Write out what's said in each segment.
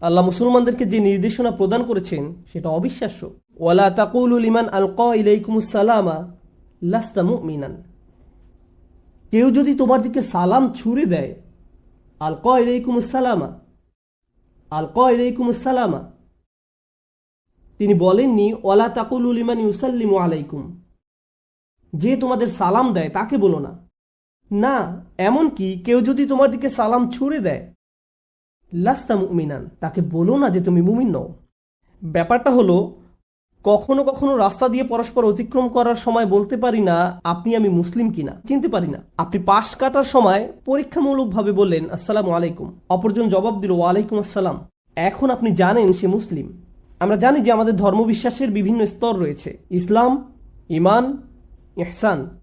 আল্লাহ মুসলমানদেরকে যে নির্দেশনা প্রদান করেছেন, সেটা অবিশ্বাস্য। ওয়ালা তাকুলুল ইমান আল ইলাইকুমুসালামা লাস্তা মুমিনান। কেউ যদি তোমার দিকে সালাম ছুড়ে দেয় আল ইলাইকুমুসালামা আল ইলাইকুমুসালামা তিনি বলেননি, ওয়ালা তাকুলুল ইমান ইউসাল্লিমু আলাইকুম। যে তোমাদের সালাম দেয়, তাকে বলো না। না এমন কি কেউ যদি তোমার দিকে সালাম ছুড়ে দেয় লাস্তা মুমিনান, তাকে বলো না যে তুমি মুমিন নও। ব্যাপারটা হলো, কখনো কখনো রাস্তা দিয়ে পরস্পর অতিক্রম করার সময় বলতে পারি না, আপনি আমি মুসলিম কিনা? চিনতে পারি না। আপনি পাশ কাটার সময় পরীক্ষামূলকভাবে বললেন, আসসালামু আলাইকুম। অপরজন জবাব দিল, ওয়ালাইকুম আসসালাম। এখন আপনি জানেন সে মুসলিম। আমরা জানি যে আমাদের ধর্মবিশ্বাসের বিভিন্ন স্তর রয়েছে। ইসলাম ইমান ইহসান।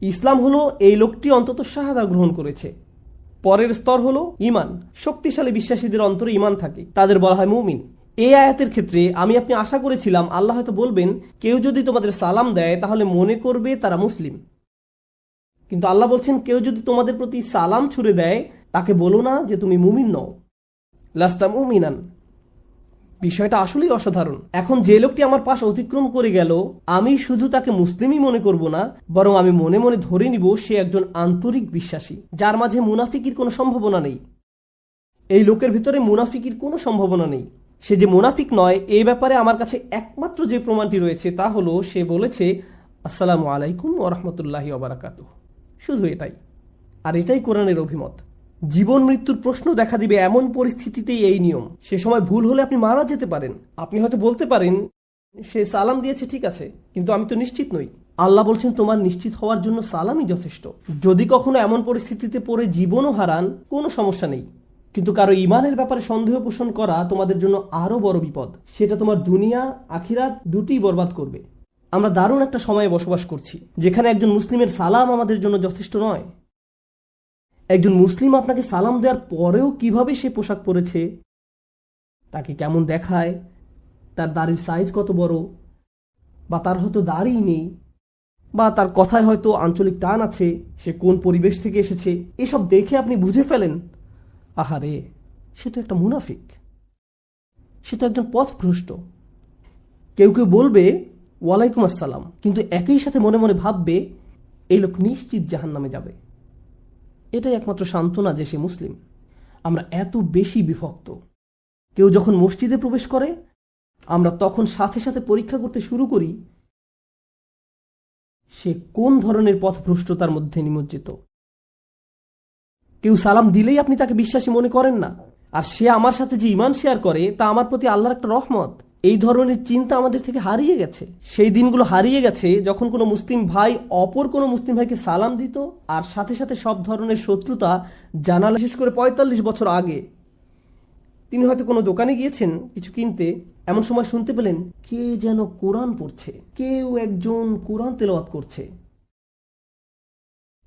ইসলাম হলো এই লোকটি অন্তত শাহাদা গ্রহণ করেছে। পরের স্তর হলো ইমান শক্তিশালী বিশ্বাসীদের অন্তরে ইমান থাকে। তাদের বলা হয় মুমিন। এই আয়াতের ক্ষেত্রে আমি আপনি আশা করেছিলাম আল্লাহ হয়তো বলবেন, কেউ যদি তোমাদের সালাম দেয়, তাহলে মনে করবে তারা মুসলিম। কিন্তু আল্লাহ বলছেন, কেউ যদি তোমাদের প্রতি সালাম ছুড়ে দেয়, তাকে বলো না যে তুমি মুমিন নও। লাস্তা মুমিনান। বিষয়টা আসলেই অসাধারণ। এখন যে লোকটি আমার পাশ অতিক্রম করে গেল, আমি শুধু তাকে মুসলিমই মনে করব না, বরং আমি মনে মনে ধরে নিব সে একজন আন্তরিক বিশ্বাসী, যার মাঝে মুনাফিকির কোনো সম্ভাবনা নেই। এই লোকের ভিতরে মুনাফিকির কোনো সম্ভাবনা নেই। সে যে মুনাফিক নয় এই ব্যাপারে আমার কাছে একমাত্র যে প্রমাণটি রয়েছে তা হলো, সে বলেছে, আসসালামু আলাইকুম ওরহমতুল্লাহি ওবরাকাতু শুধু এটাই। আর এটাই কোরআনের অভিমত। জীবন মৃত্যুর প্রশ্ন দেখা দিবে এমন পরিস্থিতিতেই এই নিয়ম। সে সময় ভুল হলে আপনি মারা যেতে পারেন। আপনি হয়তো বলতে পারেন, সে সালাম দিয়েছে, ঠিক আছে। কিন্তু আমি তো নিশ্চিত নই। আল্লাহ বলছেন, তোমার নিশ্চিত হওয়ার জন্য সালামই যথেষ্ট। যদি কখনো এমন পরিস্থিতিতে পড়ে জীবনও হারান, কোনো সমস্যা নেই। কিন্তু কারও ইমানের ব্যাপারে সন্দেহ পোষণ করা তোমাদের জন্য আরও বড় বিপদ। সেটা তোমার দুনিয়া, আখিরাত দুটিই বরবাদ করবে। আমরা দারুণ একটা সময়ে বসবাস করছি, যেখানে একজন মুসলিমের সালাম আমাদের জন্য যথেষ্ট নয়। একজন মুসলিম আপনাকে সালাম দেওয়ার পরেও কীভাবে সে পোশাক পরেছে? তাকে কেমন দেখায়? তার দাড়ির সাইজ কত বড়? বা তার হয়তো দাড়িই নেই? বা তার কথায় হয়তো আঞ্চলিক টান আছে? সে কোন পরিবেশ থেকে এসেছে? এসব দেখে আপনি বুঝে ফেলেন। আহারে, সে তো একটা মুনাফিক। সে তো একজন পথভ্রষ্ট। কেউ কেউ বলবে, ওয়ালাইকুম আসসালাম। কিন্তু একই সাথে মনে মনে ভাববে, এই লোক নিশ্চিত জাহান নামে যাবে। এটাই একমাত্র সান্ত্বনা যে সে মুসলিম। আমরা এত বেশি বিভক্ত। কেউ যখন মসজিদে প্রবেশ করে, আমরা তখন সাথে সাথে পরীক্ষা করতে শুরু করি, সে কোন ধরনের পথভ্রষ্টতার মধ্যে নিমজ্জিত। কেউ সালাম দিলেই আপনি তাকে বিশ্বাসী মনে করেন না। আর সে আমার সাথে যে ইমান শেয়ার করে, তা আমার প্রতি আল্লাহর একটা রহমত। এই ধরনের চিন্তা আমাদের থেকে হারিয়ে গেছে। সেই দিনগুলো হারিয়ে গেছে যখন কোনো মুসলিম ভাই অপর কোনো মুসলিম ভাইকে সালাম দিত আর সাথে সাথে সব ধরনের শত্রুতা জানালা বিশেষ করে পঁয়তাল্লিশ বছর আগে। তিনি হয়তো কোনো দোকানে গিয়েছেন কিছু কিনতে, এমন সময় শুনতে পেলেন, কে যেন কোরআন পড়ছে, কেউ একজন কোরআন তেলাওয়াত করছে।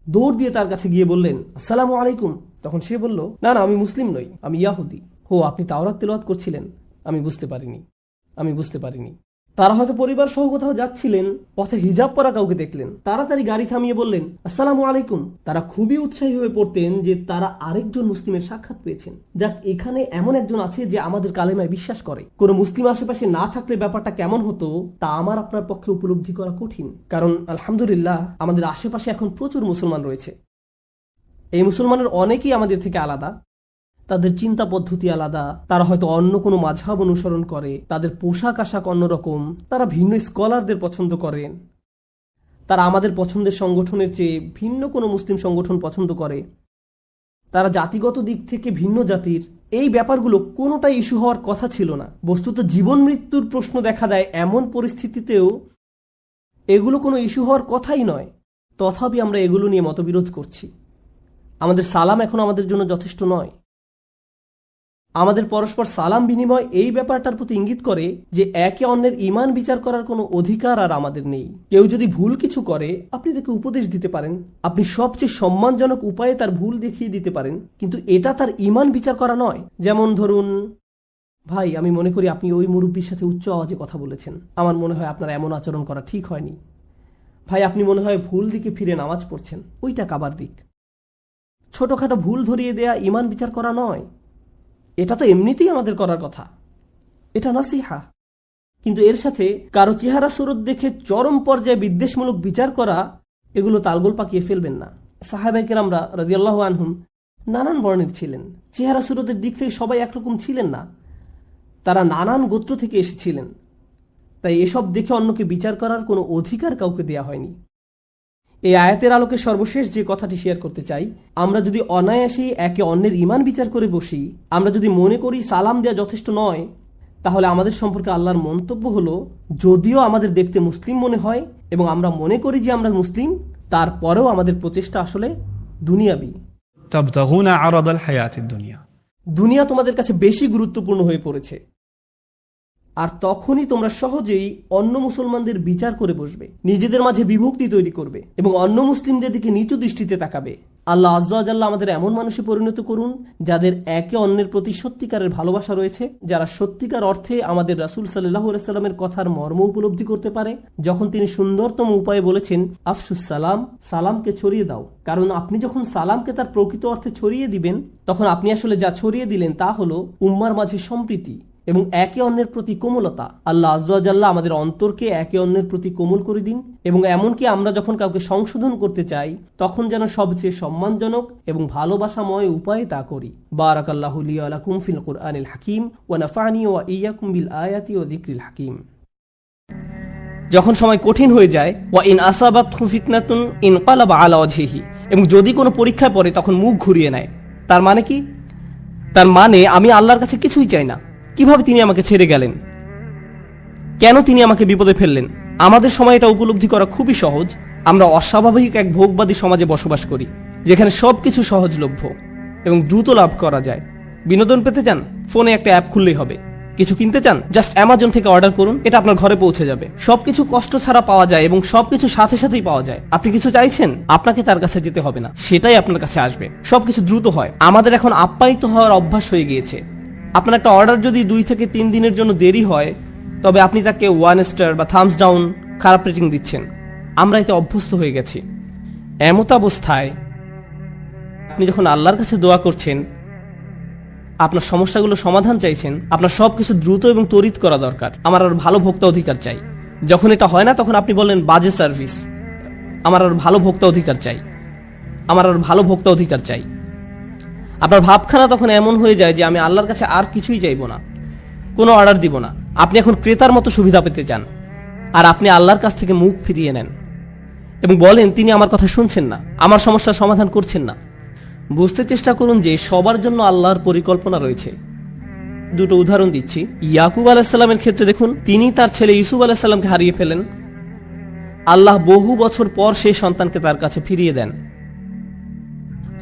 দৌড় দিয়ে তার কাছে গিয়ে বললেন, আসসালামু আলাইকুম। তখন সে বলল, না না, আমি মুসলিম নই, আমি ইয়াহুদি। হো, আপনি তাওরাত তেলাওয়াত করছিলেন? আমি বুঝতে পারিনি। আমি বুঝতে পারিনি। তারা হয়তো পরিবার সহ কোথাও যাচ্ছিলেন, পথে হিজাব পরা কাউকে দেখলেন। তাড়াতাড়ি গাড়ি থামিয়ে বললেন, আসসালামু আলাইকুম। তারা খুবই উৎসাহী হয়ে পড়তেন যে তারা আরেকজন মুসলিমের সাক্ষাৎ পেয়েছেন। যাক, এখানে এমন একজন আছে যে আমাদের কালেমায় বিশ্বাস করে। কোনো মুসলিম আশেপাশে না থাকলে ব্যাপারটা কেমন হতো, তা আমার আপনার পক্ষে উপলব্ধি করা কঠিন। কারণ, আলহামদুলিল্লাহ, আমাদের আশেপাশে এখন প্রচুর মুসলমান রয়েছে। এই মুসলমানের অনেকেই আমাদের থেকে আলাদা। তাদের চিন্তা পদ্ধতি আলাদা। তারা হয়তো অন্য কোনো মাঝহাব অনুসরণ করে। তাদের পোশাক আশাক অন্যরকম তারা ভিন্ন স্কলারদের পছন্দ করেন তারা আমাদের পছন্দের সংগঠনের চেয়ে ভিন্ন কোনো মুসলিম সংগঠন পছন্দ করে। তারা জাতিগত দিক থেকে ভিন্ন জাতির। এই ব্যাপারগুলো কোনোটাই ইস্যু হওয়ার কথা ছিল না। বস্তুত জীবন মৃত্যুর প্রশ্ন দেখা দেয় এমন পরিস্থিতিতেও এগুলো কোনো ইস্যু হওয়ার কথাই নয়। তথাপি আমরা এগুলো নিয়ে মতবিরোধ করছি। আমাদের সালাম এখন আমাদের জন্য যথেষ্ট নয়। আমাদের পরস্পর সালাম বিনিময় এই ব্যাপারটার প্রতি ইঙ্গিত করে যে একে অন্যের ইমান বিচার করার কোনো অধিকার আর আমাদের নেই। কেউ যদি ভুল কিছু করে, আপনি তাকে উপদেশ দিতে পারেন। আপনি সবচেয়ে সম্মানজনক উপায়ে তার ভুল দেখিয়ে দিতে পারেন। কিন্তু এটা তার ইমান বিচার করা নয়। যেমন ধরুন, ভাই, আমি মনে করি আপনি ওই মুরব্বীর সাথে উচ্চ আওয়াজে কথা বলেছেন। আমার মনে হয় আপনার এমন আচরণ করা ঠিক হয়নি। ভাই, আপনি মনে হয় ভুল দিকে ফিরে নামাজ পড়ছেন। ওইটা কাবার দিক। ছোটখাটো ভুল ধরিয়ে দেয়া ইমান বিচার করা নয়। এটা তো এমনিতেই আমাদের করার কথা। এটা নাসিহা। কিন্তু এর সাথে কারও চেহারা সুরত দেখে চরম পর্যায়ে বিদ্বেষমূলক বিচার করা, এগুলো তালগোল পাকিয়ে ফেলবেন না। সাহাবাইকের আমরা রাজিয়াল্লাহ আনহুম নানান বর্ণের ছিলেন। চেহারা সুরতের দিক থেকে সবাই একরকম ছিলেন না। তারা নানান গোত্র থেকে এসেছিলেন। তাই এসব দেখে অন্যকে বিচার করার কোনো অধিকার কাউকে দেয়া হয়নি। এই আয়াতের আলোকে সর্বশেষ যে কথাটি শেয়ার করতে চাই আমরা যদি অনায়াসেই একে অন্যের ইমান বিচার করে বসি আমরা যদি মনে করি সালাম দেওয়া যথেষ্ট নয় তাহলে আমাদের সম্পর্কে আল্লাহর মন্তব্য হল যদিও আমাদের দেখতে মুসলিম মনে হয় এবং আমরা মনে করি যে আমরা মুসলিম তারপরেও আমাদের প্রচেষ্টা আসলে দুনিয়াবি। দুনিয়া তোমাদের কাছে বেশি গুরুত্বপূর্ণ হয়ে পড়েছে। আর তখনই তোমরা সহজেই অন্য মুসলমানদের বিচার করে বসবে, নিজেদের মাঝে বিভক্তি তৈরি করবে এবং অন্য মুসলিমদের দিকে নিচু দৃষ্টিতে তাকাবে। আল্লাহ আজ্লাহ আমাদের এমন মানুষে পরিণত করুন, যাদের একে অন্যের প্রতি সত্যিকারের ভালোবাসা রয়েছে, যারা সত্যিকার অর্থে আমাদের রাসুল সাল্লাহ সাল্লামের কথার মর্ম উপলব্ধি করতে পারে। যখন তিনি সুন্দরতম উপায়ে বলেছেন, আফসুস সালাম, সালামকে ছড়িয়ে দাও। কারণ আপনি যখন সালামকে তার প্রকৃত অর্থে ছড়িয়ে দিবেন, তখন আপনি আসলে যা ছড়িয়ে দিলেন তা হলো উম্মার মাঝে সম্প্রীতি। এবং একে অন্যের প্রতি কোমলতা, আল্লাহ আজ্লাহ আমাদের অন্তরকে একে অন্যের প্রতি কোমল করে দিন এবং এমনকি আমরা যখন কাউকে সংশোধন করতে চাই, তখন যেন সবচেয়ে সম্মানজনক এবং ভালোবাসাময় উপায়ে তা করি। বারাকাল্লাহ আলাকুম ফিল কুরআনিল হাকিম ওয়া নাফানি ওয়া ইয়াকুম বিল আয়াতি ও হাকিম। যখন সময় কঠিন হয়ে যায়, ওয়া ইন আসাবাত ফিতনাতুন ইন আলা ওয়াজহিহি এবং যদি কোনো পরীক্ষায় পড়ে তখন মুখ ঘুরিয়ে নেয়। তার মানে কি? তার মানে আমি আল্লাহর কাছে কিছুই চাই না। কীভাবে তিনি আমাকে ছেড়ে গেলেন? কেন তিনি আমাকে বিপদে ফেললেন? আমাদের সময় এটা উপলব্ধি করা খুবই সহজ। আমরা অস্বাভাবিক এক ভোগবাদী সমাজে বসবাস করি, যেখানে সবকিছু সহজলভ্য এবং দ্রুত লাভ করা যায়। বিনোদন পেতে চান? ফোনে একটা অ্যাপ খুললেই হবে। কিছু কিনতে চান? জাস্ট অ্যামাজন থেকে অর্ডার করুন, এটা আপনার ঘরে পৌঁছে যাবে। সবকিছু কষ্ট ছাড়া পাওয়া যায় এবং সবকিছু সাথে সাথেই পাওয়া যায়। আপনি কিছু চাইছেন? আপনাকে তার কাছে যেতে হবে না। সেটাই আপনার কাছে আসবে। সবকিছু দ্রুত হয়। আমাদের এখন আপ্যায়িত হওয়ার অভ্যাস হয়ে গিয়েছে। আপনার একটা অর্ডার যদি দুই থেকে তিন দিনের জন্য দেরি হয়, তবে আপনি তাকে ওয়ান স্টার বা থামস ডাউন খারাপ রেটিং দিচ্ছেন। আমরা এতে অভ্যস্ত হয়ে গেছি। এমত অবস্থায় আপনি যখন আল্লাহর কাছে দোয়া করছেন, আপনার সমস্যাগুলো সমাধান চাইছেন, আপনার সব কিছু দ্রুত এবং তড়িৎ করা দরকার। আমার আর ভালো ভোক্তা অধিকার চাই। যখন এটা হয় না, তখন আপনি বলেন বাজে সার্ভিস আমার আর ভালো ভোক্তা অধিকার চাই। আমার আর ভালো ভোক্তা অধিকার চাই। আপনার ভাবখানা তখন এমন হয়ে যায় যে আমি আল্লাহর কাছে আর কিছুই চাইব না। কোনো অর্ডার দিব না। আপনি এখন ক্রেতার মতো সুবিধা পেতে চান। আর আপনি আল্লাহর কাছ থেকে মুখ ফিরিয়ে নেন। এবং বলেন, তিনি আমার কথা শুনছেন না। আমার সমস্যার সমাধান করছেন না। বুঝতে চেষ্টা করুন যে সবার জন্য আল্লাহর পরিকল্পনা রয়েছে। দুটো উদাহরণ দিচ্ছি। ইয়াকুব আলাহিসাল্লামের ক্ষেত্রে দেখুন, তিনি তার ছেলে ইসুফ আলাহিসাল্লামকে হারিয়ে ফেলেন। আল্লাহ বহু বছর পর সেই সন্তানকে তার কাছে ফিরিয়ে দেন।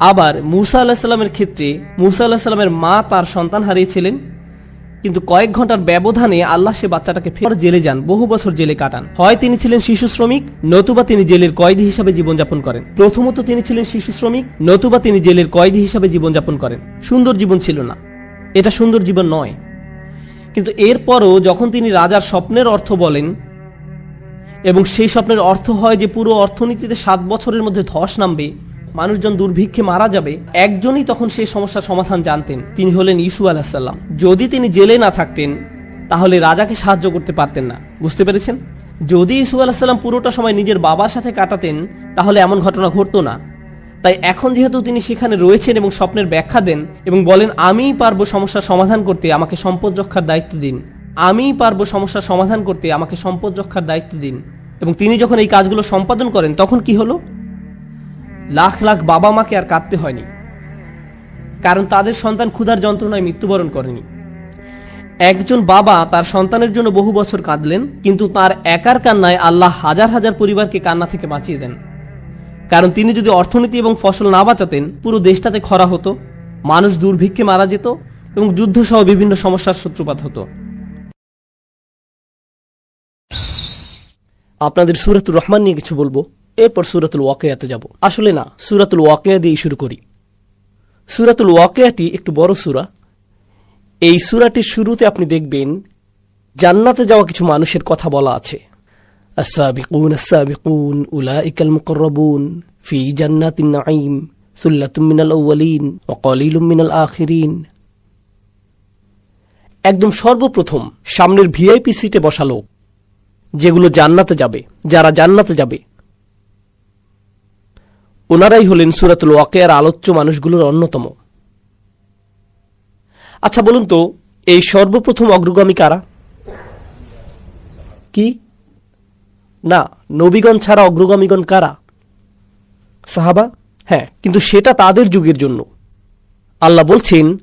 আবার মুসা আলাহিসাল্লামের ক্ষেত্রে মুসা আলাহিসাল্লামের মা তার সন্তান হারিয়েছিলেন। কিন্তু কয়েক ঘণ্টার ব্যবধানে আল্লাহ সে বাচ্চাটাকে ফের জেলে যান, বহু বছর জেলে কাটান। হয় তিনি ছিলেন শিশু শ্রমিক, নতুবা তিনি জেলের কয়েদি হিসাবে জীবনযাপন করেন। প্রথমত তিনি ছিলেন শিশু শ্রমিক, নতুবা তিনি জেলের কয়েদি হিসাবে জীবনযাপন করেন। সুন্দর জীবন ছিল না। এটা সুন্দর জীবন নয়। কিন্তু এরপরও যখন তিনি রাজার স্বপ্নের অর্থ বলেন, এবং সেই স্বপ্নের অর্থ হয় যে পুরো অর্থনীতিতে সাত বছরের মধ্যে ধস নামবে মানুষজন দুর্ভিক্ষে মারা যাবে, একজনই তখন সেই সমস্যার সমাধান জানতেন, তিনি হলেন ইসু আলাহিসাল্লাম। যদি তিনি জেলে না থাকতেন, তাহলে রাজাকে সাহায্য করতে পারতেন না। বুঝতে পেরেছেন? যদি ইসু আলাহিসাল্লাম পুরোটা সময় নিজের বাবার সাথে কাটাতেন, তাহলে এমন ঘটনা ঘটতো না। তাই এখন যেহেতু তিনি সেখানে রয়েছেন এবং স্বপ্নের ব্যাখ্যা দেন এবং বলেন, আমিই পারব সমস্যার সমাধান করতে, আমাকে সম্পদ রক্ষার দায়িত্ব দিন। আমিই পারব সমস্যার সমাধান করতে, আমাকে সম্পদ রক্ষার দায়িত্ব দিন। এবং তিনি যখন এই কাজগুলো সম্পাদন করেন, তখন কি হলো? লাখ লাখ বাবা মাকে আর কাঁদতে হয়নি। কারণ তাদের সন্তান ক্ষুধার যন্ত্রণায় মৃত্যুবরণ করেনি। একজন বাবা তার সন্তানের জন্য বহু বছর কাঁদলেন, কিন্তু তার একার কান্নায় আল্লাহ হাজার হাজার পরিবারকে কান্না থেকে বাঁচিয়ে দেন। কারণ তিনি যদি অর্থনীতি এবং ফসল না বাঁচাতেন, পুরো দেশটাতে খরা হতো, মানুষ দুর্ভিক্ষে মারা যেত এবং যুদ্ধ সহ বিভিন্ন সমস্যার সূত্রপাত হতো। আপনাদের সুরাতুর রহমান নিয়ে কিছু বলব। এরপর সুরাতুল ওয়াকেয়াতে যাব আসলে না সুরাতুল ওয়াকেয়া দিয়ে শুরু করি সুরাতুল ওয়াকেয়াটি একটু বড় সুরা এই সুরাটির শুরুতে আপনি দেখবেন জান্নাতে যাওয়া কিছু মানুষের কথা বলা আছে السابقون السابقون أولئك المقربون في جنات النعيم ثلة من الأولين وقليل من الآخرين একদম সর্বপ্রথম সামনের ভিআইপি সিটে বসা লোক যেগুলো জান্নাতে যাবে যারা জান্নাতে যাবে ওনারাই হলেন সুরাতুল ওয়াকেয়ার আলোচ্য মানুষগুলোর অন্যতম। আচ্ছা বলুন তো, এই সর্বপ্রথম অগ্রগামী কারা? কি? না, নবীগণ ছাড়া অগ্রগামীগণ কারা? সাহাবা? হ্যাঁ কিন্তু সেটা তাদের যুগের জন্য। আল্লাহ বলছেন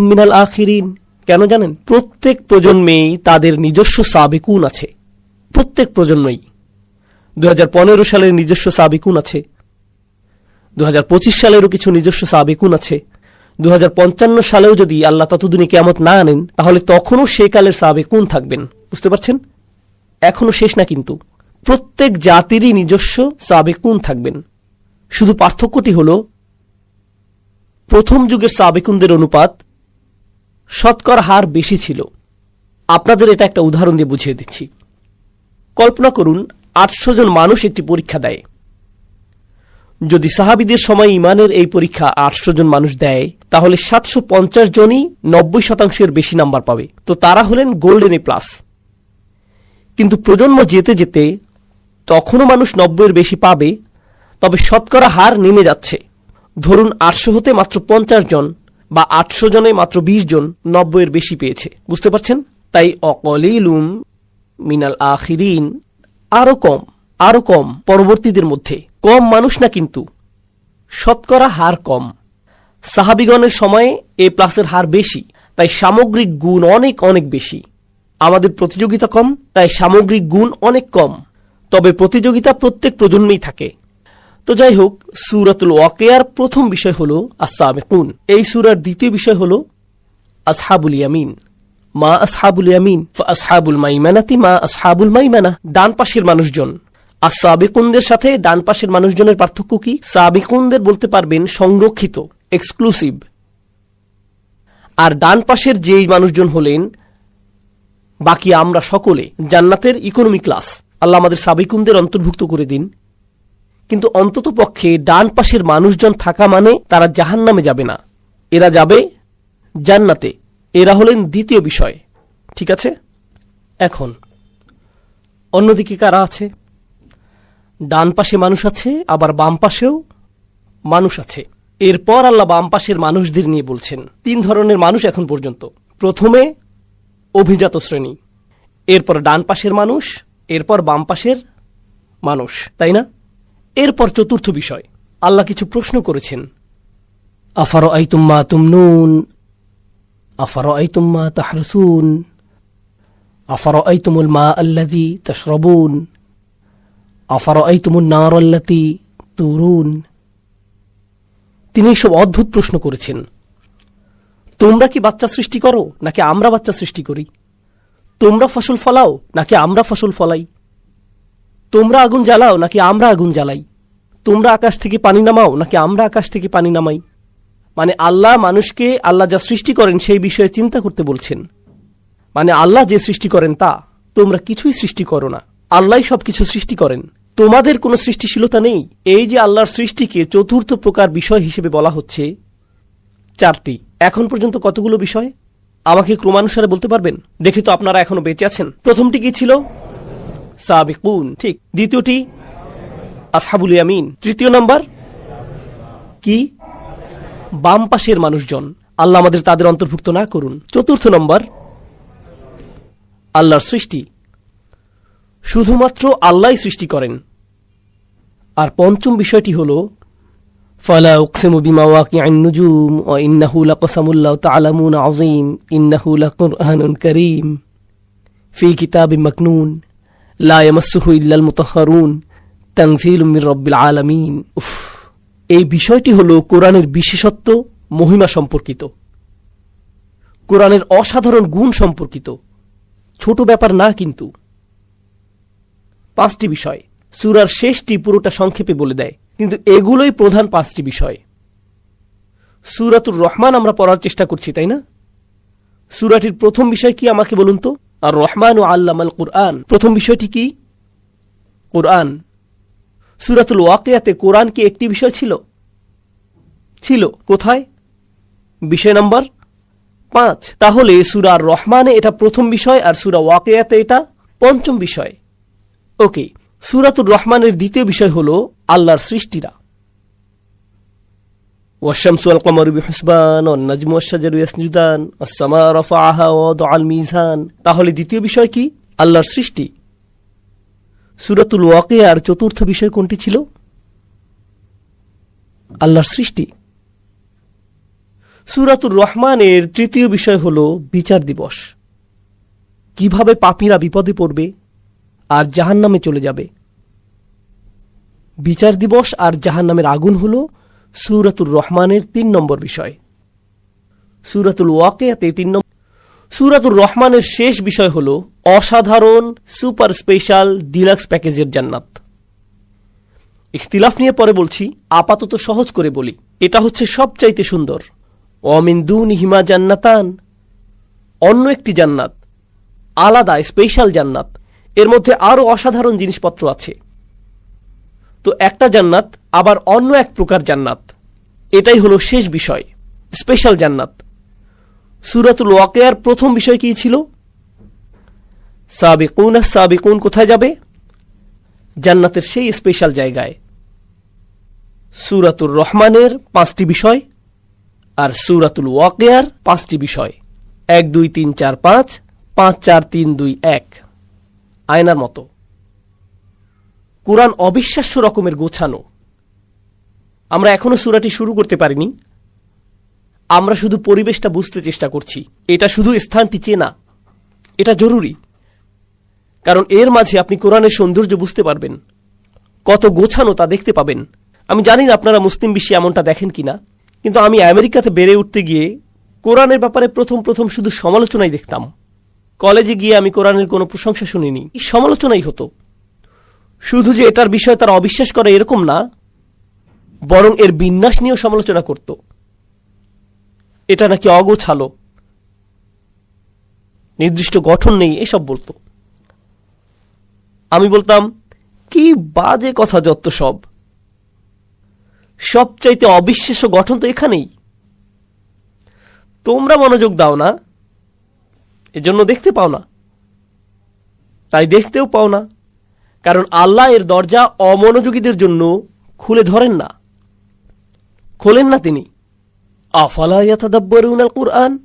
মিনাল আখিরিন। কেন জানেন? প্রত্যেক প্রজন্মেই তাদের নিজস্ব সাবেকুন আছে। প্রত্যেক প্রজন্মেই। দু হাজার পনেরো সালের নিজস্ব সাবেকুন আছে। দু হাজার পঁচিশ সালেরও কিছু নিজস্ব সাবেকুন আছে। দু হাজার পঞ্চান্ন সালেও যদি আল্লাহ ততদিনে কেমত না আনেন, তাহলে তখনও সে কালের সাবেকুন থাকবেন। বুঝতে পারছেন? এখনও শেষ না কিন্তু। প্রত্যেক জাতিরই নিজস্ব সাবেকুন থাকবেন। শুধু পার্থক্যটি হল, প্রথম যুগের সাবেকুনদের অনুপাত শতকর হার বেশি ছিল। আপনাদের এটা একটা উদাহরণ দিয়ে বুঝিয়ে দিচ্ছি। কল্পনা করুন, আটশো জন মানুষ একটি পরীক্ষা দেয়। যদি সাহাবিদের সময় ইমানের এই পরীক্ষা আটশো জন মানুষ দেয়, তাহলে সাতশো পঞ্চাশ জনই নব্বই শতাংশের বেশি নাম্বার পাবে। তো তারা হলেন গোল্ডেন এ প্লাস। কিন্তু প্রজন্ম যেতে যেতে তখনও মানুষ নব্বইয়ের বেশি পাবে, তবে শতকরা হার নেমে যাচ্ছে। ধরুন আটশো হতে মাত্র পঞ্চাশ জন বা আটশো জনে মাত্র বিশ জন নব্বইয়ের বেশি পেয়েছে। বুঝতে পারছেন? তাই অকলিলুম মিনাল আখিরিন আরও কম আরও কম পরবর্তীদের মধ্যে। কম মানুষ না কিন্তু। শতকরা হার কম। সাহাবিগণের সময়ে এ প্লাসের হার বেশি, তাই সামগ্রিক গুণ অনেক অনেক বেশি। আমাদের প্রতিযোগিতা কম, তাই সামগ্রিক গুণ অনেক কম। তবে প্রতিযোগিতা প্রত্যেক প্রজন্মেই থাকে। তো যাই হোক, সুরাতুল ওয়াকেয়ার প্রথম বিষয় হল আসাবেকুন এই সুরার দ্বিতীয় বিষয় হল আসহাবুল ইয়ামিন। মা আসহাবুল ইয়ামিন আসহাবুল মাইমানাতি, মা আসহাবুল মাইমানা, ডান পাশের মানুষজন। আর সাবিকুনদের সাথে ডান পাশের মানুষজনের পার্থক্য কি? সাবিকুনদের বলতে পারবেন সংরক্ষিত এক্সক্লুসিভ আর ডান পাশের যেই মানুষজন হলেন, বাকি আমরা সকলে, জান্নাতের ইকোনমি ক্লাস আল্লাহ আমাদের সাবিকুনদের অন্তর্ভুক্ত করে দিন। কিন্তু অন্তত পক্ষে ডান পাশের মানুষজন থাকা মানে তারা জাহান নামে যাবে না। এরা যাবে জান্নাতে। এরা হলেন দ্বিতীয় বিষয়। ঠিক আছে? এখন। অন্যদিকে কারা আছে? ডান পাশে মানুষ আছে, আবার বাম পাশেও মানুষ আছে। এরপর আল্লাহ বাম পাশের মানুষদের নিয়ে বলছেন, তিন ধরনের মানুষ এখন পর্যন্ত। প্রথমে অভিজাত শ্রেণি, এরপর ডান পাশের মানুষ, এরপর বাম পাশের মানুষ, তাই না? এরপর চতুর্থ বিষয়, আল্লাহ কিছু প্রশ্ন করেছেন। আফার আইতুম্মা তুমনুন আফার আইতুম্মা তাহরসুন আফার আইতুমুল মা আল্লাদি তশরবুন। আফার আইতুমুল নার আল্লাতি তুরুন। তিনি সব অদ্ভুত প্রশ্ন করেছেন। তোমরা কি বাচ্চা সৃষ্টি করো, নাকি আমরা বাচ্চা সৃষ্টি করি? তোমরা ফসল ফলাও, নাকি আমরা ফসল ফলাই? তোমরা আগুন জ্বালাও, নাকি আমরা আগুন জ্বালাই? তোমরা আকাশ থেকে পানি নামাও, নাকি আমরা আকাশ থেকে পানি নামাই? মানে আল্লাহ মানুষকে, আল্লাহ যা সৃষ্টি করেন, সেই বিষয়ে চিন্তা করতে বলছেন। মানে আল্লাহ যে সৃষ্টি করেন তা, তোমরা কিছুই সৃষ্টি করো না। আল্লাহ সবকিছু সৃষ্টি করেন। তোমাদের কোনো সৃষ্টিশীলতা নেই? এই যে আল্লাহর সৃষ্টিকে চতুর্থ প্রকার বিষয় হিসেবে বলা হচ্ছে, চারটি। এখন পর্যন্ত কতগুলো বিষয়? আমাকে ক্রমানুসারে বলতে পারবেন? দেখি তো আপনারা এখনও বেঁচে আছেন। প্রথমটি কি ছিল? সাবিকুন। ঠিক। দ্বিতীয়টি, আসহাবুল ইয়ামিন। তৃতীয় নাম্বার, কি? বাম পাশের মানুষজন। আল্লাহ আমাদের তাদের অন্তর্ভুক্ত না করুন। চতুর্থ নম্বর, আল্লাহর সৃষ্টি। শুধুমাত্র আল্লাহ সৃষ্টি করেন। আর পঞ্চম বিষয়টি হল, ফালা উকসিমু বিমা ওয়াকিআন নুজুম ওয়া ইন্নাহু লাকসামুল্লাহ তাআলামুন আযীম, ইন্নাহু লাকুরআনুন কারীম। ফি কিতাবিম মাকনুন, লা ইয়ামাসসুহু ইল্লাল মুতাহহারুন তানজিলুম মির রাব্বিল আলামিন। উফ, এই বিষয়টি হল কোরআনের বিশেষত্ব, মহিমা সম্পর্কিত। কোরআনের অসাধারণ গুণ সম্পর্কিত। ছোট ব্যাপার না কিন্তু পাঁচটি বিষয়। সুরার শেষটি পুরোটা সংক্ষেপে বলে দেয়। কিন্তু এগুলোই প্রধান পাঁচটি বিষয়। সুরাতুর রহমান আমরা পড়ার চেষ্টা করছি, তাই না? সুরাটির প্রথম বিষয় কি আমাকে বলুন তো? আর রহমান ও আল্লাম আল কোরআন। প্রথম বিষয়টি কি? কোরআন। সুরাতুল ওয়াকিয়াতে কোরআন কি একটি বিষয় ছিল? ছিল। কোথায়? বিষয় নম্বর পাঁচ। তাহলে সুরা রহমানে এটা প্রথম বিষয় আর সুরা ওয়াকেয়াতে এটা পঞ্চম বিষয়। ওকে সুরাতুর রহমানের দ্বিতীয় বিষয় হলো আল্লাহর সৃষ্টিরা والشمس والقمر بحسبان والنجم والشجر يسجدان والسماء رفعها ووضع الميزان তাহলে দ্বিতীয় বিষয় কি আল্লাহর সৃষ্টি সূরাতুল ওয়াকিয়ার চতুর্থ বিষয় কোনটি ছিল আল্লাহর সৃষ্টি সূরাতুর রহমানের তৃতীয় বিষয় হলো বিচার দিবস কিভাবে পাপীরা বিপদে পড়বে আর জাহান্নামে চলে যাবে। বিচার দিবস আর জাহান্নামের আগুন হল সুরাতুর রহমানের তিন নম্বর বিষয়। সুরাতুল ওয়াকেয়াতে তিন নম্বর সুরাতুর রহমানের শেষ বিষয় হল অসাধারণ, সুপার স্পেশাল, ডিলাক্স প্যাকেজের জান্নাত। ইখতিলাফ নিয়ে পরে বলছি, আপাতত সহজ করে বলি, এটা হচ্ছে সবচাইতে সুন্দর। অমিন্দুন হিমা জান্নাতান। অন্য একটি জান্নাত, আলাদা, স্পেশাল জান্নাত। এর মধ্যে আরও অসাধারণ জিনিসপত্র আছে। তো একটা জান্নাত, আবার অন্য এক প্রকার জান্নাত। এটাই হলো শেষ বিষয় স্পেশাল জান্নাত। সুরাতুল ওয়াকেয়ার প্রথম বিষয় কি ছিল? সাবিকুন আর সাবিকুন কোথায় যাবে? জান্নাতের সেই স্পেশাল জায়গায়। সুরাতুর রহমানের পাঁচটি বিষয় আর সুরাতুল ওয়াকেয়ার পাঁচটি বিষয়। এক, দুই, তিন, চার, পাঁচ পাঁচ, চার, তিন, দুই, এক। আয়নার মতো। কোরআন অবিশ্বাস্য রকমের গোছানো। আমরা এখনও সুরাটি শুরু করতে পারিনি। আমরা শুধু পরিবেশটা বুঝতে চেষ্টা করছি। এটা শুধু স্থানটি চেনা। এটা জরুরি। কারণ এর মাঝে আপনি কোরআনের সৌন্দর্য বুঝতে পারবেন। কত গোছানো তা দেখতে পাবেন। আমি জানি না আপনারা মুসলিম বিশ্বে এমনটা দেখেন কি না কিন্তু আমি আমেরিকাতে বেড়ে উঠতে গিয়ে কোরআনের ব্যাপারে প্রথম প্রথম শুধু সমালোচনাই দেখতাম। কলেজে গিয়ে আমি কোরআনের কোনো প্রশংসা শুনিনি। সমালোচনাই হতো। শুধু যে এটার বিষয়ে তারা অবিশ্বাস করে এরকম না, বরং এর বিন্যাস নিয়েও সমালোচনা করত। এটা নাকি অগোছালো। নির্দিষ্ট গঠন নেই, এসব বলতো। আমি বলতাম, কি বাজে কথা যত সব। সবচাইতে অবিশ্বাস্য গঠন তো এখানেই। তোমরা মনোযোগ দাও না এজন্য দেখতে পাও না। তাই দেখতেও পাও না। কারণ আল্লাহ এর দরজা অমনোযোগীদের জন্য খুলে ধরেন না। খোলেন না তিনি। আফালা কুরআন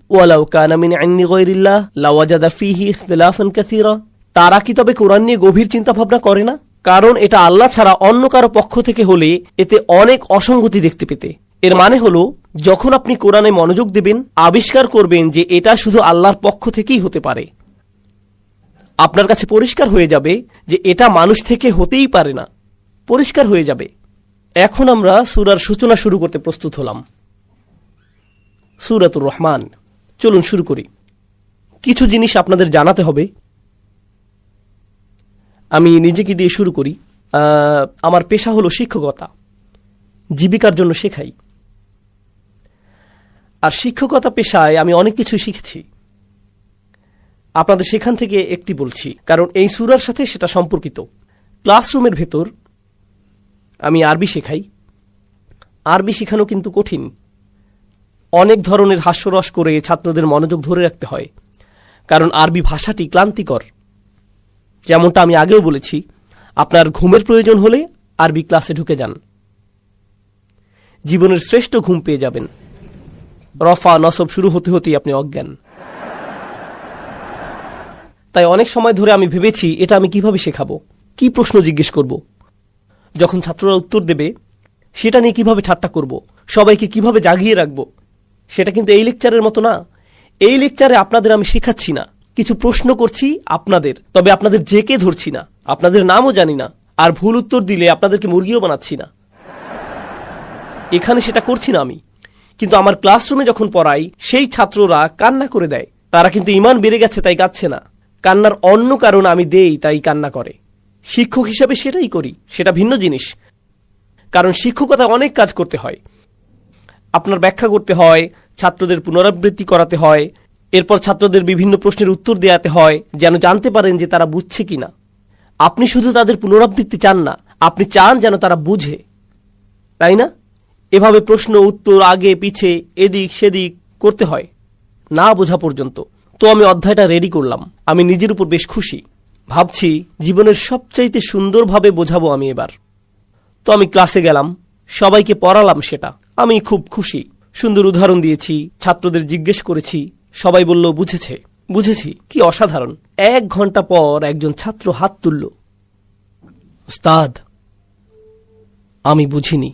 তারা কি তবে কোরআন নিয়ে গভীর চিন্তা ভাবনা করে না? কারণ এটা আল্লাহ ছাড়া অন্য কারও পক্ষ থেকে হলে এতে অনেক অসঙ্গতি দেখতে পেতে। এর মানে হলো, যখন আপনি কোরআনে মনোযোগ দেবেন, আবিষ্কার করবেন যে এটা শুধু আল্লাহর পক্ষ থেকেই হতে পারে। আপনার কাছে পরিষ্কার হয়ে যাবে যে এটা মানুষ থেকে হতেই পারে না। পরিষ্কার হয়ে যাবে। এখন আমরা সুরার সূচনা শুরু করতে প্রস্তুত হলাম। সুরাতুর রহমান। চলুন শুরু করি। কিছু জিনিস আপনাদের জানাতে হবে। আমি নিজেকে দিয়ে শুরু করি। আমার পেশা হলো শিক্ষকতা। জীবিকার জন্য শেখাই। আর শিক্ষকতা পেশায় আমি অনেক কিছু শিখেছি। আপনাদের সেখান থেকে একটি বলছি, কারণ এই সুরার সাথে সেটা সম্পর্কিত। ক্লাসরুমের ভেতর আমি আরবি শেখাই। আরবি শেখানো কিন্তু কঠিন। অনেক ধরনের হাস্যরস করে ছাত্রদের মনোযোগ ধরে রাখতে হয়, কারণ আরবি ভাষাটি ক্লান্তিকর। যেমনটা আমি আগেও বলেছি, আপনার ঘুমের প্রয়োজন হলে আরবি ক্লাসে ঢুকে যান। জীবনের শ্রেষ্ঠ ঘুম পেয়ে যাবেন। রফা নসব শুরু হতে হতেই আপনি অজ্ঞান। তাই অনেক সময় ধরে আমি ভেবেছি, এটা আমি কীভাবে শেখাবো? কি প্রশ্ন জিজ্ঞেস করব? যখন ছাত্ররা উত্তর দেবে, সেটা নিয়ে কীভাবে ঠাট্টা করব? সবাইকে কীভাবে জাগিয়ে রাখব? সেটা কিন্তু এই লেকচারের মতো না। এই লেকচারে আপনাদের আমি শেখাচ্ছি না। কিছু প্রশ্ন করছি আপনাদের, তবে আপনাদের জেকে ধরছি না। আপনাদের নামও জানি না। আর ভুল উত্তর দিলে আপনাদেরকে মুরগিও বানাচ্ছি না। এখানে সেটা করছি না আমি। কিন্তু আমার ক্লাসরুমে যখন পড়াই, সেই ছাত্ররা কান্না করে দেয়। তারা কিন্তু ইমান বেড়ে গেছে, তাই গাচ্ছে না। কান্নার অন্য কারণ আমি দেই, তাই কান্না করে। শিক্ষক হিসাবে সেটাই করি, সেটা ভিন্ন জিনিস। কারণ শিক্ষকতা অনেক কাজ করতে হয়। আপনার ব্যাখ্যা করতে হয়, ছাত্রদের পুনরাবৃত্তি করাতে হয়, এরপর ছাত্রদের বিভিন্ন প্রশ্নের উত্তর দেওয়াতে হয়, যেন জানতে পারেন যে তারা বুঝছে কিনা। আপনি শুধু তাদের পুনরাবৃত্তি চান না, আপনি চান যেন তারা বুঝে। তাই না? এভাবে প্রশ্ন, উত্তর, আগে, পিছে, এদিক, সেদিক করতে হয়। না বোঝা পর্যন্ত। তো আমি অধ্যায়টা রেডি করলাম। আমি নিজের উপর বেশ খুশি। ভাবছি জীবনের সবচাইতে সুন্দরভাবে বোঝাবো আমি এবার। তো আমি ক্লাসে গেলাম। সবাইকে পড়ালাম সেটা। আমি খুব খুশি। সুন্দর উদাহরণ দিয়েছি, ছাত্রদের জিজ্ঞেস করেছি। সবাই বলল, বুঝেছে। বুঝেছি। কি অসাধারণ। এক ঘণ্টা পর একজন ছাত্র হাত তুলল। উস্তাদ আমি বুঝিনি।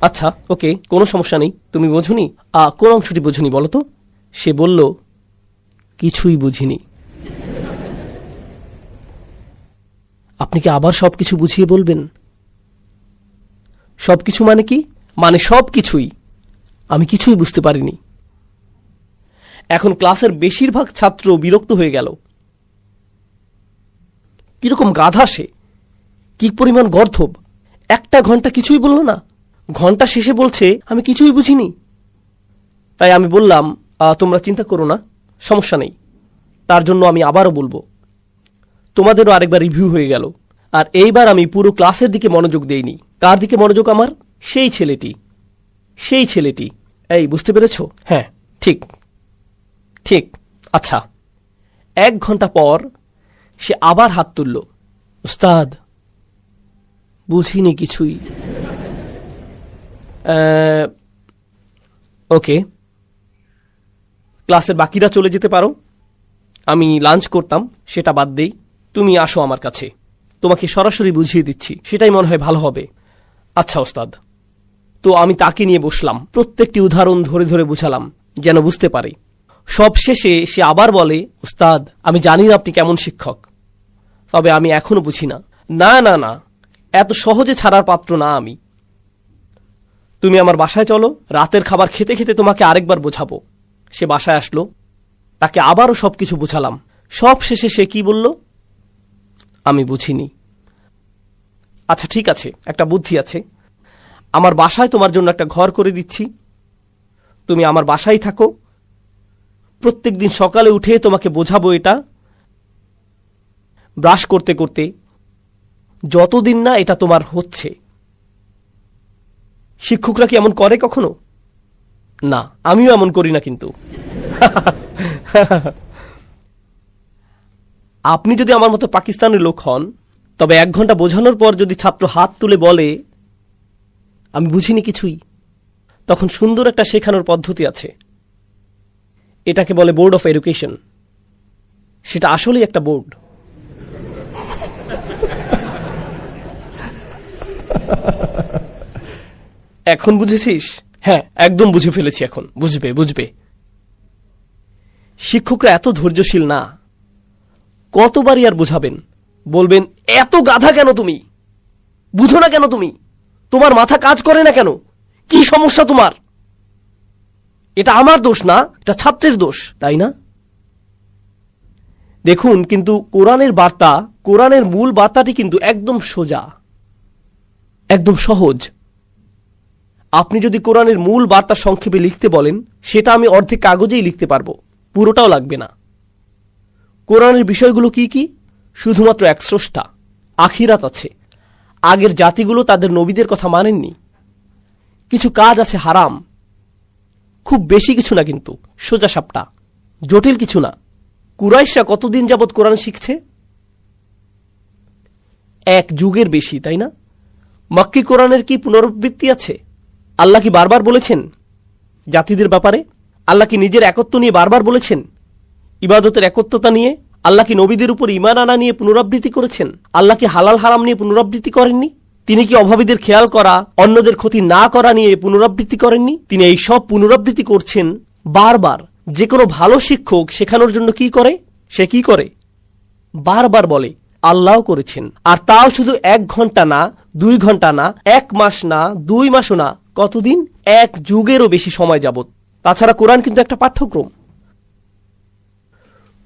আচ্ছা ওকে কোনো সমস্যা নেই তুমি বোঝুনি? আ, কোন অংশটি বুঝুনি বলো তো? সে বলল কিছুই বুঝিনি। আপনি কি আবার সবকিছু বুঝিয়ে বলবেন? সব কিছু মানে কি? মানে সব কিছুই আমি কিছুই বুঝতে পারিনি। এখন ক্লাসের বেশিরভাগ ছাত্র বিরক্ত হয়ে গেল। কীরকম গাধা সে। কি পরিমাণ গর্ধব। একটা ঘণ্টা কিছুই বলল না। ঘণ্টা শেষে বলছে, আমি কিছুই বুঝিনি। তাই আমি বললাম তোমরা চিন্তা করো না, সমস্যা নেই। তার জন্য আমি আবারও বলব। তোমাদেরও আরেকবার রিভিউ হয়ে গেল। আর এইবার আমি পুরো ক্লাসের দিকে মনোযোগ দেইনি। কার দিকে মনোযোগ আমার? সেই ছেলেটি। সেই ছেলেটি। এই, বুঝতে পেরেছ? হ্যাঁ ঠিক। ঠিক আচ্ছা। এক ঘণ্টা পর সে আবার হাত তুলল। উস্তাদ বুঝিনি কিছুই। ওকে ক্লাসের বাকিরা চলে যেতে পারো। আমি লাঞ্চ করতাম, সেটা বাদ দেই। তুমি আসো আমার কাছে। তোমাকে সরাসরি বুঝিয়ে দিচ্ছি। সেটাই মনে হয় ভালো হবে। আচ্ছা ওস্তাদ। তো আমি তাকে নিয়ে বসলাম। প্রত্যেকটি উদাহরণ ধরে ধরে বুঝালাম, যেন বুঝতে পারে। সব শেষে সে আবার বলে উস্তাদ আমি জানি না আপনি কেমন শিক্ষক। তবে আমি এখনও বুঝি না। না না না। এত সহজে ছাড়ার পাত্র না আমি। তুমি আমার বাসায় চলো, রাতের খাবার খেতে খেতে তোমাকে আরেকবার বোঝাবো। সে বাসায় আসলো, তাকে আবারও সব কিছু বুঝালাম। সব শেষে সে কি বলল? আমি বুঝিনি। আচ্ছা ঠিক আছে, একটা বুদ্ধি আছে। আমার বাসায় তোমার জন্য একটা ঘর করে দিচ্ছি। তুমি আমার বাসায় থাকো। প্রত্যেক দিন সকালে উঠে তোমাকে বোঝাবো এটা। ব্রাশ করতে করতে, যতদিন না এটা তোমার হচ্ছে। শিক্ষকরা কি এমন করে কখনো? না, আমিও এমন করি না কিন্তু। আপনি যদি আমার মতো পাকিস্তানের লোক হন, তবে এক ঘণ্টা বোঝানোর পর যদি ছাত্র হাত তুলে বলে, আমি বুঝিনি কিছুই, তখন সুন্দর একটা শেখানোর পদ্ধতি আছে। এটাকে বলে বোর্ড অফ এডুকেশন। সেটা আসলেই একটা বোর্ড। এখন বুঝেছিস? হ্যাঁ একদম বুঝে ফেলেছি এখন। বুঝবে বুঝবে। শিক্ষকরা এত ধৈর্যশীল না। কতবারই আর বোঝাবেন? বলবেন, এত গাধা কেন তুমি? বুঝো না কেন তুমি? তোমার মাথা কাজ করে না কেন? কি সমস্যা তোমার? এটা আমার দোষ না, এটা ছাত্রের দোষ, তাই না? দেখুন, কিন্তু কোরআনের বার্তা, কোরআনের মূল বার্তাটি কিন্তু একদম সোজা, একদম সহজ। আপনি যদি কোরআনের মূল বার্তা সংক্ষেপে লিখতে বলেন, সেটা আমি অর্ধেক কাগজেই লিখতে পারব। পুরোটাও লাগবে না। কোরআনের বিষয়গুলো কি কি? শুধুমাত্র এক স্রষ্টা। আখিরাত আছে। আগের জাতিগুলো তাদের নবীদের কথা মানেননি। কিছু কাজ আছে হারাম। খুব বেশি কিছু না কিন্তু, সোজা সাপটা। জটিল কিছু না। কুরাইশা কতদিন যাবৎ কোরআন শিখছে? এক যুগের বেশি, তাই না? মাক্কি কোরআনের কি পুনরাবৃত্তি আছে? আল্লাহ কি বারবার বলেছেন? জাতিদের ব্যাপারে? আল্লাহ কি নিজের একত্ব নিয়ে বারবার বলেছেন? ইবাদতের একত্বতা নিয়ে? আল্লাহ কি নবীদের উপর ইমান আনা নিয়ে পুনরাবৃত্তি করেছেন? আল্লাহ কি হালাল হারাম নিয়ে পুনরাবৃত্তি করেননি? তিনি কি অভাবীদের খেয়াল করা, অন্যদের ক্ষতি না করা নিয়ে পুনরাবৃত্তি করেননি? তিনি এই সব পুনরাবৃত্তি করছেন বারবার। যে কোনো ভালো শিক্ষক শেখানোর জন্য কি করে? সে কি করে? বারবার বলে আল্লাহ করেছেন। আর তাও শুধু এক ঘণ্টা না, দুই ঘণ্টা না, এক মাস না, দুই মাসও না কতদিন? এক যুগেরও বেশি সময় যাবত তাছাড়া কোরআন কিন্তু একটা পাঠ্যক্রম।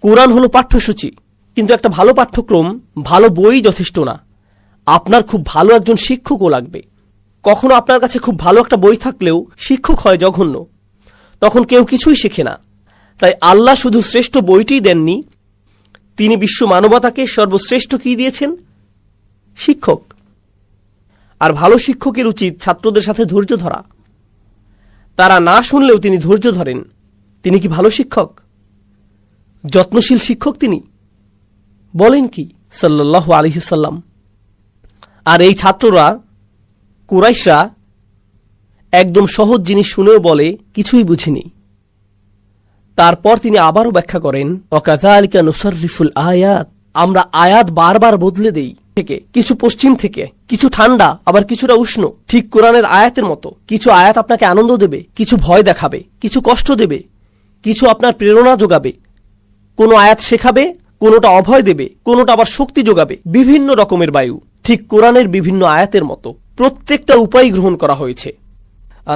কোরআন হলো পাঠ্যসূচি, কিন্তু একটা ভালো পাঠ্যক্রম, ভালো বই যথেষ্ট না। আপনার খুব ভালো একজন শিক্ষকও লাগবে। কখনো আপনার কাছে খুব ভালো একটা বই থাকলেও শিক্ষক হয় জঘন্য। তখন কেউ কিছুই শেখে না। তাই আল্লাহ শুধু শ্রেষ্ঠ বইটিই দেননি, তিনি বিশ্ব মানবতাকে সর্বশ্রেষ্ঠ কি দিয়েছেন? শিক্ষক। আর ভালো শিক্ষকের উচিত ছাত্রদের সাথে ধৈর্য ধরা। তারা না শুনলেও তিনি ধৈর্য ধরেন। তিনি কি ভালো শিক্ষক? যত্নশীল শিক্ষক তিনি? বলেন কি সাল্লাহ আলহিসাল্লাম আর এই ছাত্ররা, কুরাইশরা, একদম সহজ জিনিস শুনেও বলে, কিছুই বুঝিনি। তারপর তিনি আবারও ব্যাখ্যা করেন অকাতালিকা নুসারিফুল আয়াত। আমরা আয়াত বারবার বদলে দেই। থেকে কিছু পশ্চিম থেকে, কিছু ঠান্ডা, আবার কিছুটা উষ্ণ। ঠিক কোরআনের আয়াতের মতো, কিছু আয়াত আপনাকে আনন্দ দেবে, কিছু ভয় দেখাবে, কিছু কষ্ট দেবে, কিছু আপনার প্রেরণা যোগাবে। কোনো আয়াত শেখাবে, কোনোটা অভয় দেবে, কোনোটা আবার শক্তি যোগাবে। বিভিন্ন রকমের বায়ু, ঠিক কোরআনের বিভিন্ন আয়াতের মতো। প্রত্যেকটা উপায় গ্রহণ করা হয়েছে।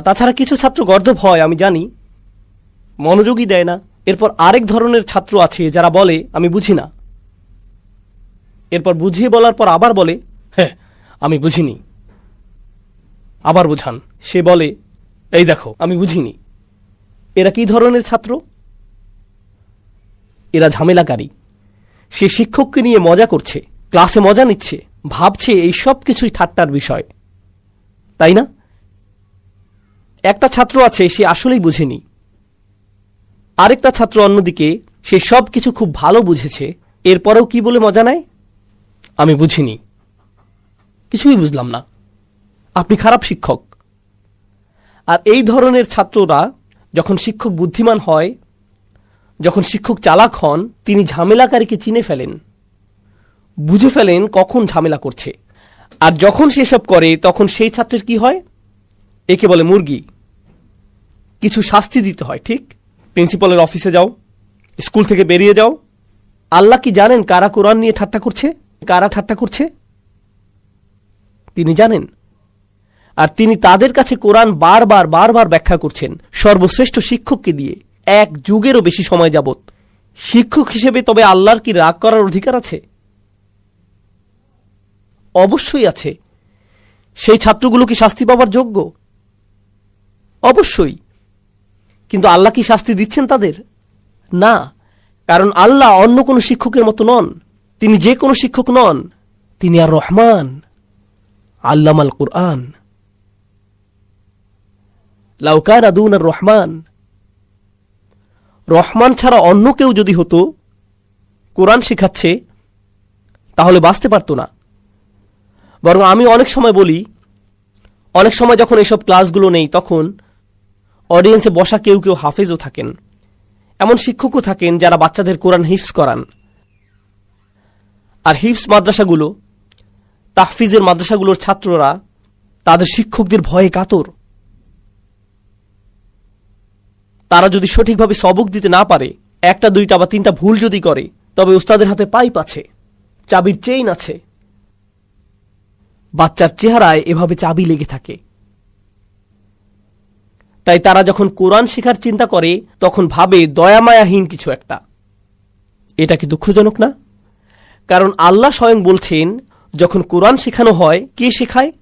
তাছাড়া কিছু ছাত্র গর্ধব হয়, আমি জানি। মনোযোগই দেয় না। এরপর আরেক ধরনের ছাত্র আছে, যারা বলে, আমি বুঝি না। এরপর বুঝিয়ে বলার পর আবার বলে হ্যাঁ আমি বুঝিনি। আবার বুঝান, সে বলে, এই দেখো, আমি বুঝিনি। এরা কি ধরনের ছাত্র? এরা ঝামেলাকারী। সে শিক্ষককে নিয়ে মজা করছে, ক্লাসে মজা নিচ্ছে, ভাবছে এই সব কিছুই ঠাট্টার বিষয়। তাই না? একটা ছাত্র আছে, সে আসলেই বুঝেনি। আরেকটা ছাত্র অন্যদিকে, সে সব কিছু খুব ভালো বুঝেছে, এরপরেও কি বলে মজা নেয়? আমি বুঝিনি। কিছুই বুঝলাম না। আপনি খারাপ শিক্ষক। আর এই ধরনের ছাত্ররা যখন শিক্ষক বুদ্ধিমান হয়, যখন শিক্ষক চালাক হন, তিনি ঝামেলাকারীকে চিনে ফেলেন। বুঝে ফেলেন কখন ঝামেলা করছে। আর যখন সেসব করে, তখন সেই ছাত্রের কি হয়? একে বলে মুরগি। কিছু শাস্তি দিতে হয়, ঠিক? প্রিন্সিপালের অফিসে যাও, স্কুল থেকে বেরিয়ে যাও। আল্লাহ কি জানেন কারা কোরআন নিয়ে ঠাট্টা করছে? কারা ঠাট্টা করছে? তিনি জানেন। আর তিনি তাদের কাছে কোরআন বারবার বারবার ব্যাখ্যা করছেন। সর্বশ্রেষ্ঠ শিক্ষককে দিয়ে এক যুগেরও বেশি সময় যাবত শিক্ষক হিসেবে তবে আল্লাহর কি রাগ করার অধিকার আছে? অবশ্যই আছে। সেই ছাত্রগুলো কি শাস্তি পাওয়ার যোগ্য? অবশ্যই। কিন্তু আল্লাহ কি শাস্তি দিচ্ছেন তাদের? না। কারণ আল্লাহ অন্য কোনো শিক্ষকের মতো নন। তিনি যে কোনো শিক্ষক নন, তিনি আর রহমান আল্লাম আল কুরআন লাউকান আদুন আর রহমান। রহমান ছাড়া অন্য কেউ যদি হতো, কোরআন শেখাচ্ছে, তাহলে বাঁচতে পারতো না। বরং আমি অনেক সময় বলি, অনেক সময় যখন এসব ক্লাসগুলো নেই, তখন অডিয়েন্সে বসা কেউ কেউ হাফেজও থাকেন। এমন শিক্ষকও থাকেন যারা বাচ্চাদের কোরআন হিফস করান। আর হিপস মাদ্রাসাগুলো, তাহফিজের মাদ্রাসাগুলোর ছাত্ররা, তাদের শিক্ষকদের ভয়ে কাতর। তারা যদি সঠিকভাবে সবক দিতে না পারে, একটা, দুইটা বা তিনটা ভুল যদি করে, তবে উস্তাদের হাতে পাইপ আছে, চাবির চেইন আছে। বাচ্চার চেহারায় এভাবে চাবি লেগে থাকে। তাই তারা যখন কোরআন শেখার চিন্তা করে, তখন ভাবে দয়ামায়াহীন কিছু একটা। এটা কি দুঃখজনক না? কারণ আল্লাহ স্বয়ং বলছেন, যখন কোরআন শেখানো হয়, কে শেখায়?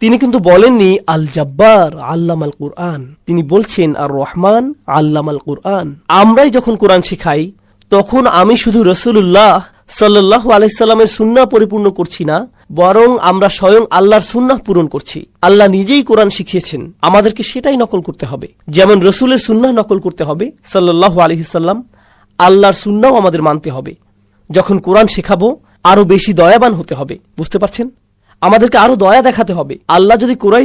তিনি কিন্তু বলেননি আল জব্বার আল্লাম আল কোরআন। তিনি বলছেন আর রহমান আল্লাম আল কোরআন। আমরাই যখন কোরআন শেখাই, তখন আমি শুধু রসুল্লাহ সাল্লাহ আলাইসাল্লামের সুন্না পরিপূর্ণ করছি না, বরং আমরা স্বয়ং আল্লাহর সুন্নাহ পূরণ করছি। আল্লাহ নিজেই কোরআন শিখিয়েছেন। আমাদেরকে সেটাই নকল করতে হবে। যেমন রসুলের সুন্নাহ নকল করতে হবে সাল্লাহ আলহিসাল্লাম আল্লাহর সুন্নাও আমাদের মানতে হবে। যখন কোরআন শেখাবো, আরও বেশি দয়াবান হতে হবে। বুঝতে পারছেন? আমাদেরকে আরও দয়া দেখাতে হবে। আল্লাহ যদি কোরআন